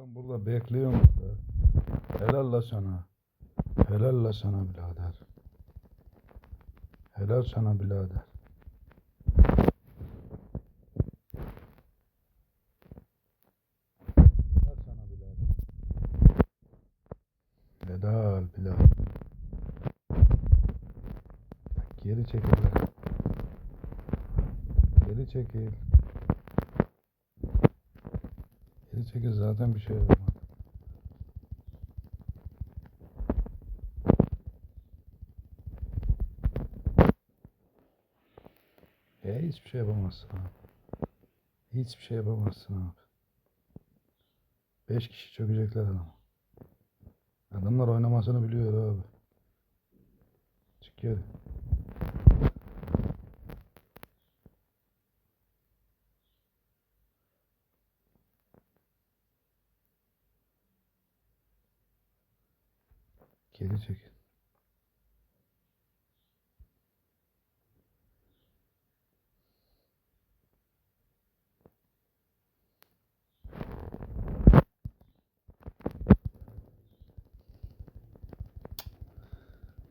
Adam burada bekliyor mu? Helal la sana. Helal la sana birader. Helal sana birader. Helal sana birader. Helal birader. Geri çekil. Geri çekil. Geri çekil zaten bir şey yapamaz. Ya hiçbir şey yapamazsın abi. Hiçbir şey yapamazsın abi. Beş kişi çökecekler adama. Adamlar oynamasını biliyor abi. Çık geri. Geri.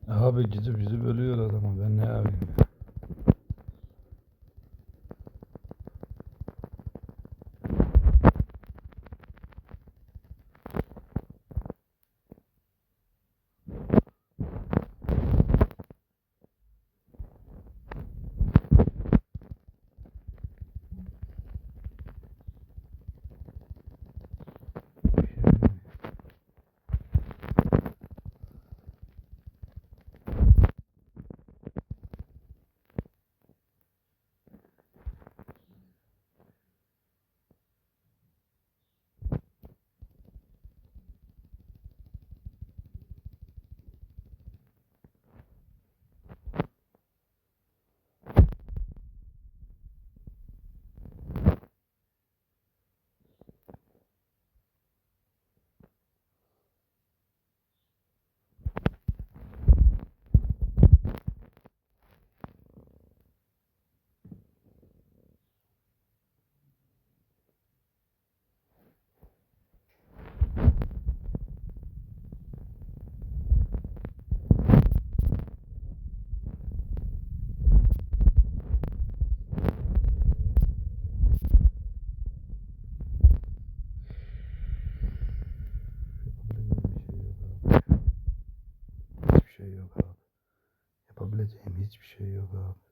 Abi gidip gidip ölüyor adama ben ne yapayım ya. Bir şey bilmiyorum. Yapabileceğim hiçbir şey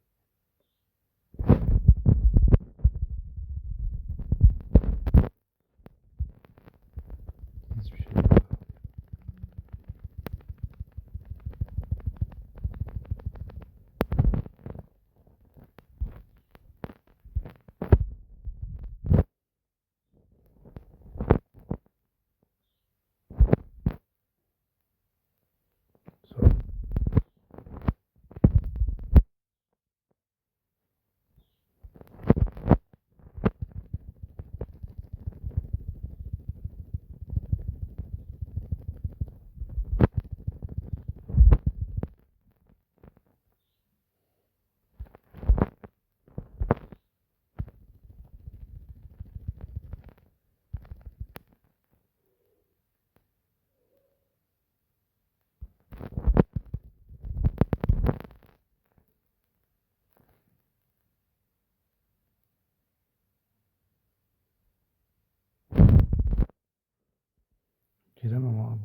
这个嘛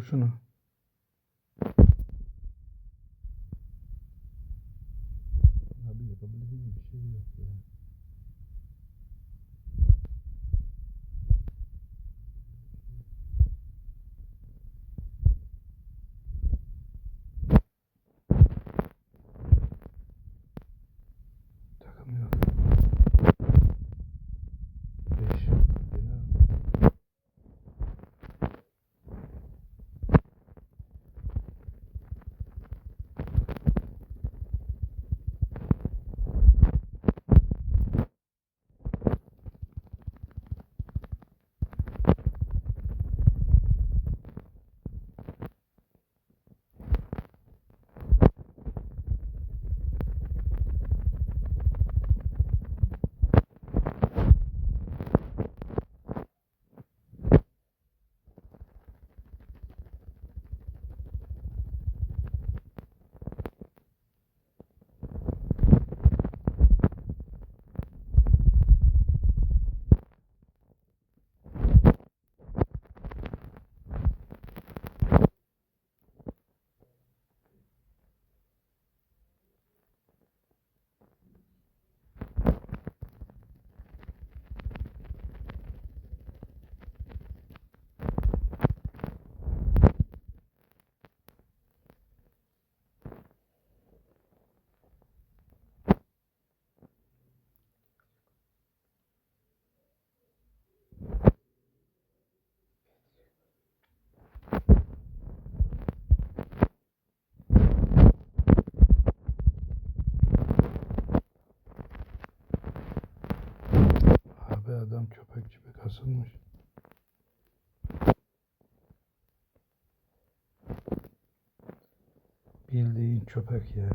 Sure. Adam köpek gibi kasılmış. Bildiğin köpek ya.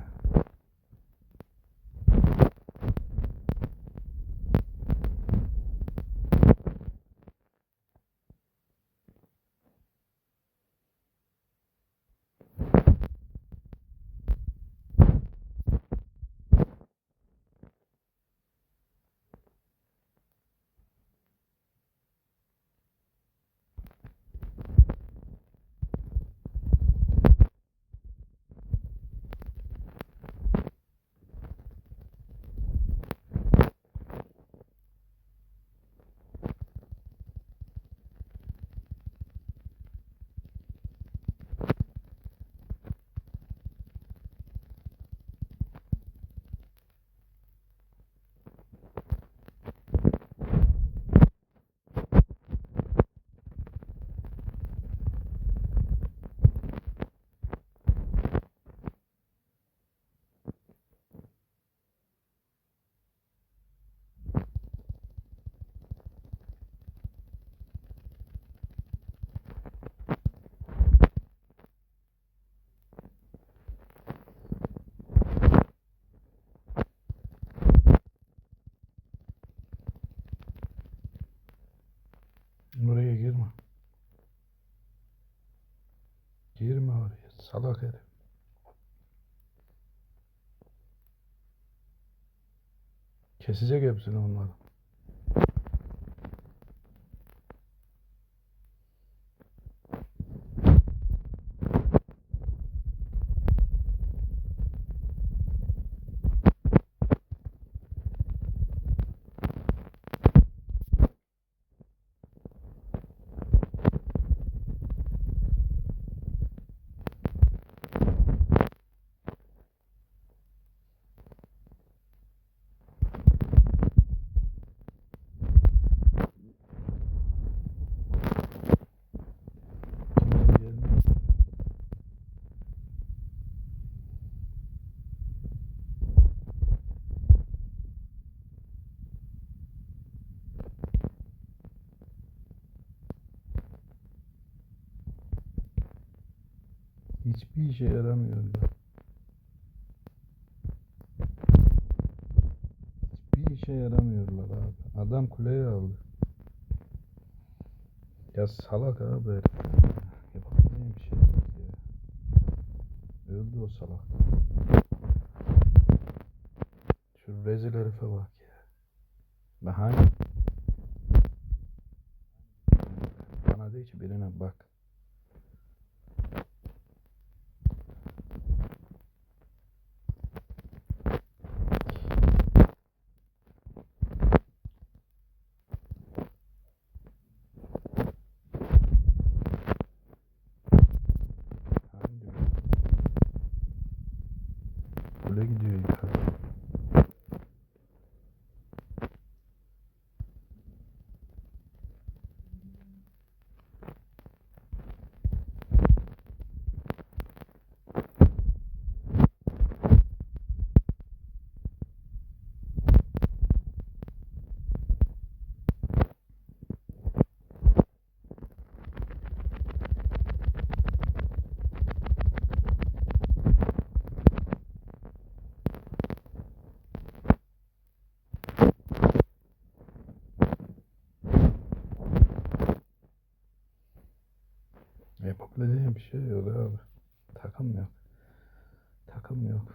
Salak herif. Kesecek hepsini onları. Hiçbir işe yaramıyorlar. Hiçbir işe yaramıyorlar abi. Adam kuleyi aldı. Ya salak abi herif. Yapabileceğim bir şey yok ya. Öldü o salak. Şu rezil herife bak ya. Ben hangi... Bana değil ki birine bak. Kule gidiyor yukarı. Şey yok abi. Takım yok. Takım yok.